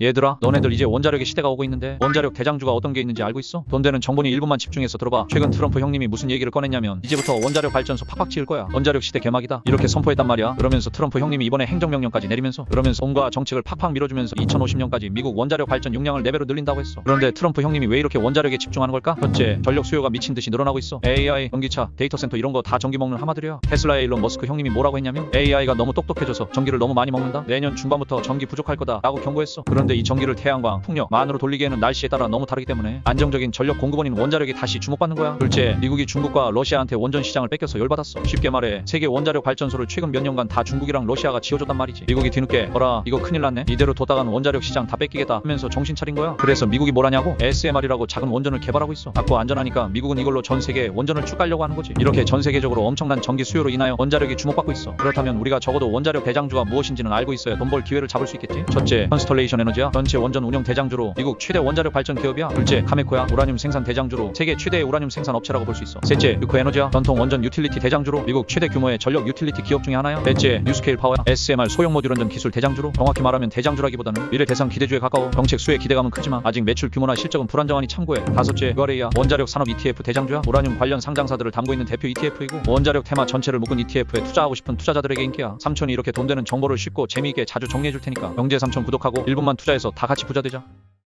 얘들아, 너네들 이제 원자력의 시대가 오고 있는데 원자력 대장주가 어떤 게 있는지 알고 있어? 돈 되는 정보니 일부만 집중해서 들어봐. 최근 트럼프 형님이 무슨 얘기를 꺼냈냐면 이제부터 원자력 발전소 팍팍 지을 거야. 원자력 시대 개막이다. 이렇게 선포했단 말이야. 그러면서 트럼프 형님이 이번에 행정명령까지 내리면서 그러면서 온갖 정책을 팍팍 밀어주면서 2050년까지 미국 원자력 발전 용량을 4배로 늘린다고 했어. 그런데 트럼프 형님이 왜 이렇게 원자력에 집중하는 걸까? 첫째, 전력 수요가 미친 듯이 늘어나고 있어. AI, 전기차, 데이터 센터 이런 거 다 전기 먹는 하마들이야. 테슬라의 일론 머스크 형님이 뭐라고 했냐면 AI가 너무 똑똑해져서 전기를 너무 많이 먹는다. 내년 중반부터 전기 부족할 거다 라고 경고했어. 그런 데 이 전기를 태양광, 풍력, 만으로 돌리기에는 날씨에 따라 너무 다르기 때문에 안정적인 전력 공급원인 원자력이 다시 주목받는 거야. 둘째, 미국이 중국과 러시아한테 원전 시장을 뺏겨서 열받았어. 쉽게 말해 세계 원자력 발전소를 최근 몇 년간 다 중국이랑 러시아가 지어줬단 말이지. 미국이 뒤늦게 어라 이거 큰일 났네. 이대로 뒀다간 원자력 시장 다 뺏기겠다 하면서 정신 차린 거야. 그래서 미국이 뭐라냐고 SMR이라고 작은 원전을 개발하고 있어. 작고 안전하니까 미국은 이걸로 전 세계 원전을 쭉 가려고 하는 거지. 이렇게 전 세계적으로 엄청난 전기 수요로 인하여 원자력이 주목받고 있어. 그렇다면 우리가 적어도 원자력 대장주가 무엇인지는 알고 있어야 돈 벌 기회를 잡을 수 있겠지. 첫째, 컨스톨레이션 에너지 야. 전체 원전 운영 대장주로 미국 최대 원자력 발전 기업이야. 둘째, 카메코야. 우라늄 생산 대장주로 세계 최대의 우라늄 생산 업체라고 볼 수 있어. 셋째, 유코 에너지야. 전통 원전 유틸리티 대장주로 미국 최대 규모의 전력 유틸리티 기업 중에 하나야. 넷째, 뉴스케일 파워야. SMR 소형 모듈 원전 기술 대장주로 정확히 말하면 대장주라기보다는 미래 대상 기대주에 가까워. 정책 수혜 기대감은 크지만 아직 매출 규모나 실적은 불안정하니 참고해. 다섯째, 유아레이야. 원자력 산업 ETF 대장주야. 우라늄 관련 상장사들을 담고 있는 대표 ETF이고 원자력 테마 전체를 묶은 ETF에 투자하고 싶은 투자자들에게 인기야. 삼촌이 이렇게 돈 되는 정보를 쉽고 재미있게 자주 정리해 줄 테니까 경제 삼촌 구독하고 1분만 투자해서 다 같이 부자 되자.